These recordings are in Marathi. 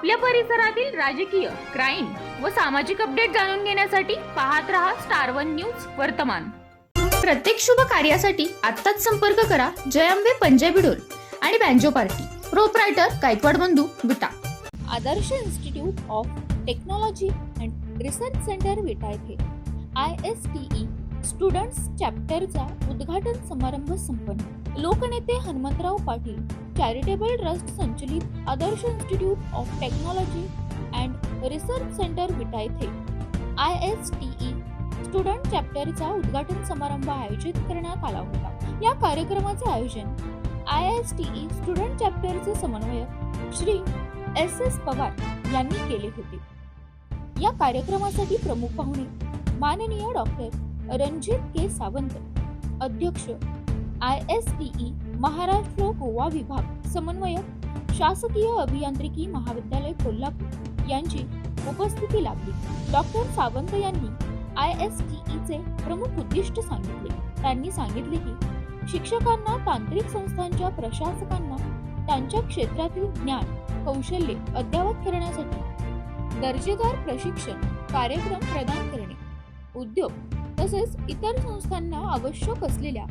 आपल्या परिसरातील राजकीय क्राईम व सामाजिक अपडेट जाणून घेण्यासाठी पाहत रहा स्टार वन न्यूज वर्तमान. प्रत्येक शुभ कार्यासाठी आत्ताच संपर्क करा जयंबे पंजाबी डोल आणि बँजो पार्टी. प्रोपरायटर गायकवाड बंधू Vita. Adarsh institute of technology and research centre Vita येथे. I S T E students चॅप्टरचा उद्घाटन समारंभ संपन्न. लोकनेते हनुमंतराव पाटील चॅरिटेबल ट्रस्ट संचलित Adarsh institute of technology and research centre Vita येथे. I S T E student चॅप्टरचा उद्घाटन समारंभ आयोजित करण्यात आला होता. या कार्यक्रमाचे आयोजन I S T E student चॅप्टरचे समन्वयक श्री एस एस पवार यांनी केले होते. या कार्यक्रमासाठी प्रमुख पाहुणे माननीय डॉक्टर रणजित के सावंत अध्यक्ष I S T E Maharashtra Goa विभाग समन्वयक शासकीय अभियांत्रिकी महाविद्यालय कोल्हापूर यांची उपस्थिती लाभली. डॉक्टर सावंत यांनी आय एस टी ईचे प्रमुख उद्दिष्ट सांगितले. त्यांनी सांगितले की शिक्षकांना तांत्रिक संस्थांच्या प्रशासकांना त्यांच्या क्षेत्रातील ज्ञान कौशल्ये अद्यावत करण्यासाठी दर्जेदार प्रशिक्षण कार्यक्रम प्रदान करणे उद्योग तसेच इतर संस्थांना आवश्यक असलेल्या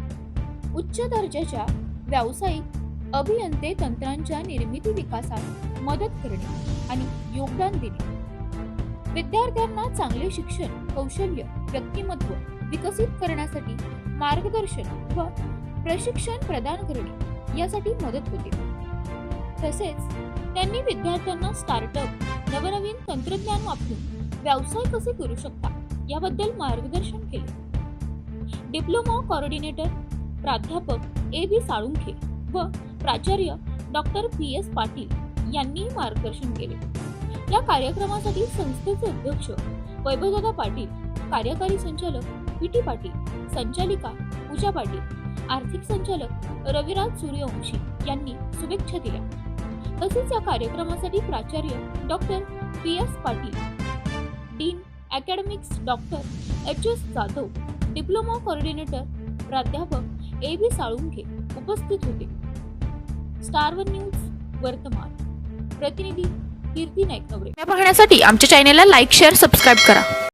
उच्च दर्जाच्या व्यावसायिक अभियंते तंत्रांच्या निर्मिती विकासात मदत करणे आणि योगदान देणे. विद्यार्थ्यांना चांगले शिक्षण कौशल्य व्यक्तिमत्व विकसित करण्यासाठी मार्गदर्शन व प्रशिक्षण प्रदान करणे यासाठी मदत होते. तसेच त्यांनी विद्यार्थ्यांना स्टार्टअप नवनवीन तंत्रज्ञान वापरून व्यवसाय कसे करू शकता याबद्दल मार्गदर्शन केले. डिप्लोमा कोऑर्डिनेटर प्राध्यापक ए बी साळुंखे व प्राचार्य डॉक्टर पी एस पाटील यांनी मार्गदर्शन केले. या कार्यक्रमासाठी संस्थेचे अध्यक्ष वैभवदादा पाटील कार्यकारी संचालक पी टी पाटील संचालिका पूजा पाटील आर्थिक संचालक रविराज सूर्यवंशी यांनी शुभेच्छा दिल्या. तसेच या कार्यक्रमासाठी प्राचार्य doctor P S Patil dean academics doctor H S Jadhav diploma coordinator प्राध्यापक ए बी साळुंखे उपस्थित होते. स्टार वन न्यूज वर्तमान. प्रतिनिधी कीर्ती नाईक नवरे पाहण्यासाठी आमच्या चॅनेलला लाईक शेअर सबस्क्राईब करा.